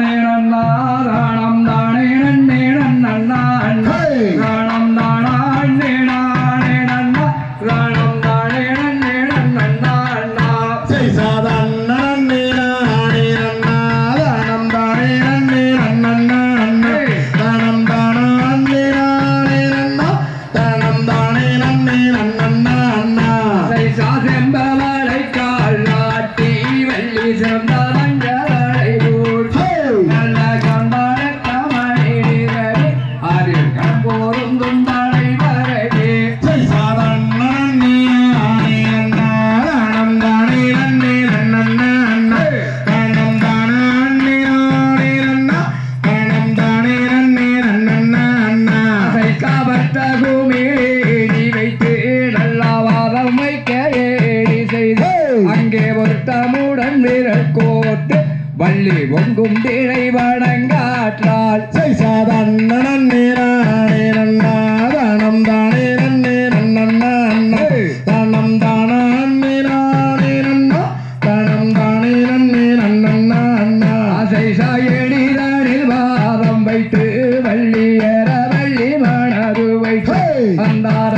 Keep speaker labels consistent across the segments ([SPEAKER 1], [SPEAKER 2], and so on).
[SPEAKER 1] ராணம் தானே நன்னே நன்னா ராணம் தானா நேனா வள்ளி பொங்கும் திழை வணங்காற்றால்.
[SPEAKER 2] சாதாரணன் நீரானே நன்னா தானம் தானே நன்னே நன்னா தானம் தானா நீரானே நன்னா தானம் தானே நன்னே நன்னா அண்ணா
[SPEAKER 1] ஆசை சாயடிதானில் வள்ளி மணது வைத்து அந்தார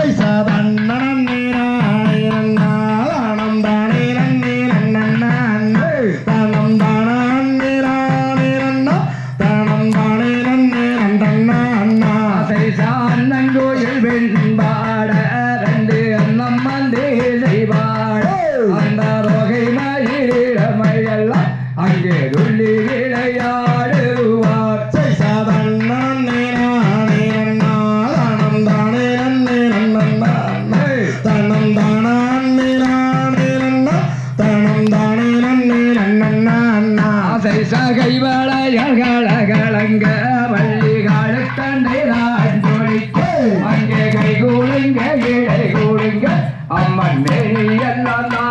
[SPEAKER 1] இங்கெருளி விளையாடுவார்
[SPEAKER 2] தனம் தானே
[SPEAKER 1] சகை வளையகழகழங்க வள்ளி காலத்தண்டை நான் தொழிக்க அங்கே கை கூடுங்க இழை கூடுங்க அம்மன் நெறி எல்லாம்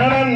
[SPEAKER 1] নানান